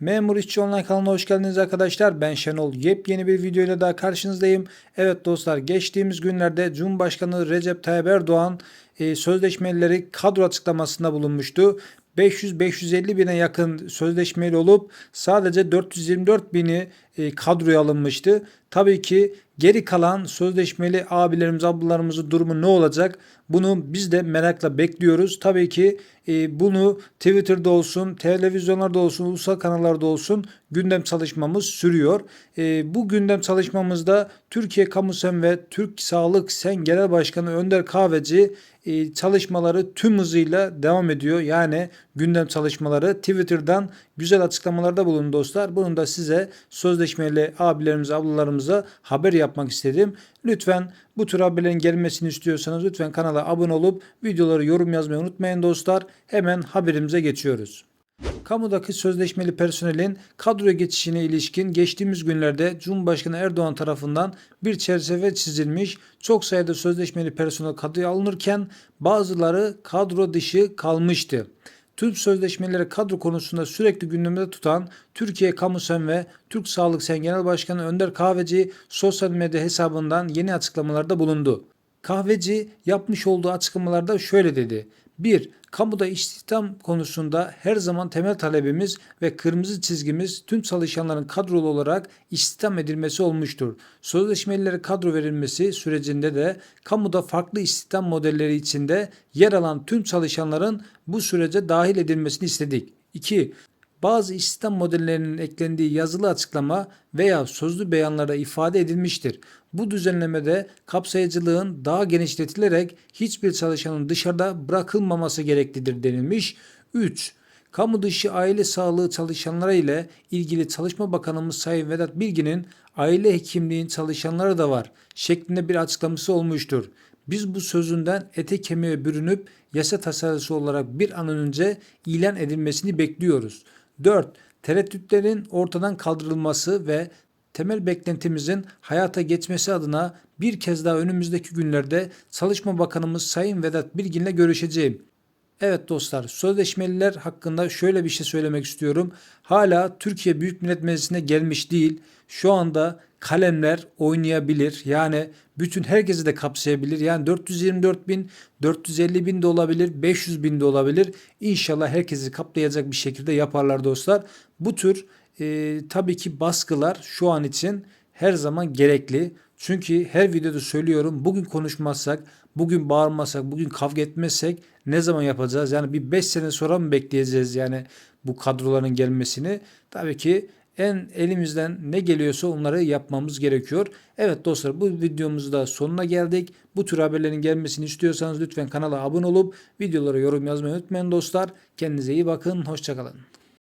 Memur İşçi Online kanalına hoş geldiniz arkadaşlar. Ben Şenol. Yepyeni bir video ile daha karşınızdayım. Evet dostlar geçtiğimiz günlerde Cumhurbaşkanı Recep Tayyip Erdoğan e, sözleşmelileri kadro açıklamasında bulunmuştu. 500-550 bine yakın sözleşmeli olup sadece 424 bini e, kadroya alınmıştı. Tabii ki geri kalan sözleşmeli abilerimiz ablalarımızın durumu ne olacak? Bunu biz de merakla bekliyoruz. Tabii ki e, bunu Twitter'da olsun, televizyonlarda olsun, ulusal kanallarda olsun gündem çalışmamız sürüyor. E, bu gündem çalışmamızda Türkiye Kamu Sen ve Türk Sağlık Sen Genel Başkanı Önder Kahveci e, çalışmaları tüm hızıyla devam ediyor. Yani gündem çalışmaları Twitter'dan güzel açıklamalarda bulundu dostlar. Bunu da size sözleşmeli abilerimize, ablalarımıza haber yapmak istedim. Lütfen bu tür haberlerin gelmesini istiyorsanız lütfen kanala abone olup videoları yorum yazmayı unutmayın dostlar. Hemen haberimize geçiyoruz. Kamudaki sözleşmeli personelin kadroya geçişine ilişkin geçtiğimiz günlerde Cumhurbaşkanı Erdoğan tarafından bir çerçeve çizilmiş. Çok sayıda sözleşmeli personel kadroya alınırken bazıları kadro dışı kalmıştı. Tüm sözleşmeleri kadro konusunda sürekli gündemde tutan Türkiye Kamu ve Türk Sağlık Sen Genel Başkanı Önder Kahveci sosyal medya hesabından yeni açıklamalarda bulundu. Kahveci yapmış olduğu açıklamalarda şöyle dedi. 1. Kamuda istihdam konusunda her zaman temel talebimiz ve kırmızı çizgimiz tüm çalışanların kadrolu olarak istihdam edilmesi olmuştur. Sözleşmelilere kadro verilmesi sürecinde de kamuda farklı istihdam modelleri içinde yer alan tüm çalışanların bu sürece dahil edilmesini istedik. 2 bazı istihdam modellerinin eklendiği yazılı açıklama veya sözlü beyanlarda ifade edilmiştir. Bu düzenlemede kapsayıcılığın daha genişletilerek hiçbir çalışanın dışarıda bırakılmaması gereklidir denilmiş. 3. Kamu dışı aile sağlığı çalışanları ile ilgili Çalışma Bakanımız Sayın Vedat Bilgin'in aile hekimliğin çalışanları da var şeklinde bir açıklaması olmuştur. Biz bu sözünden ete kemiğe bürünüp yasa tasarısı olarak bir an önce ilan edilmesini bekliyoruz. 4. Tereddütlerin ortadan kaldırılması ve temel beklentimizin hayata geçmesi adına bir kez daha önümüzdeki günlerde Çalışma Bakanımız Sayın Vedat Bilgin'le görüşeceğim. Evet dostlar, sözleşmeliler hakkında şöyle bir şey söylemek istiyorum. Hala Türkiye Büyük Millet Meclisi'ne gelmiş değil. Şu anda kalemler oynayabilir. Yani bütün herkesi de kapsayabilir. Yani 424 bin, 450 bin de olabilir, 500 bin de olabilir. İnşallah herkesi kaplayacak bir şekilde yaparlar dostlar. Bu tür e, tabii ki baskılar şu an için her zaman gerekli. Çünkü her videoda söylüyorum bugün konuşmazsak, bugün bağırmasak, bugün kavga etmezsek ne zaman yapacağız? Yani bir 5 sene sonra mı bekleyeceğiz yani bu kadroların gelmesini? Tabii ki en elimizden ne geliyorsa onları yapmamız gerekiyor. Evet dostlar bu videomuzun da sonuna geldik. Bu tür haberlerin gelmesini istiyorsanız lütfen kanala abone olup videolara yorum yazmayı unutmayın dostlar. Kendinize iyi bakın. Hoşçakalın.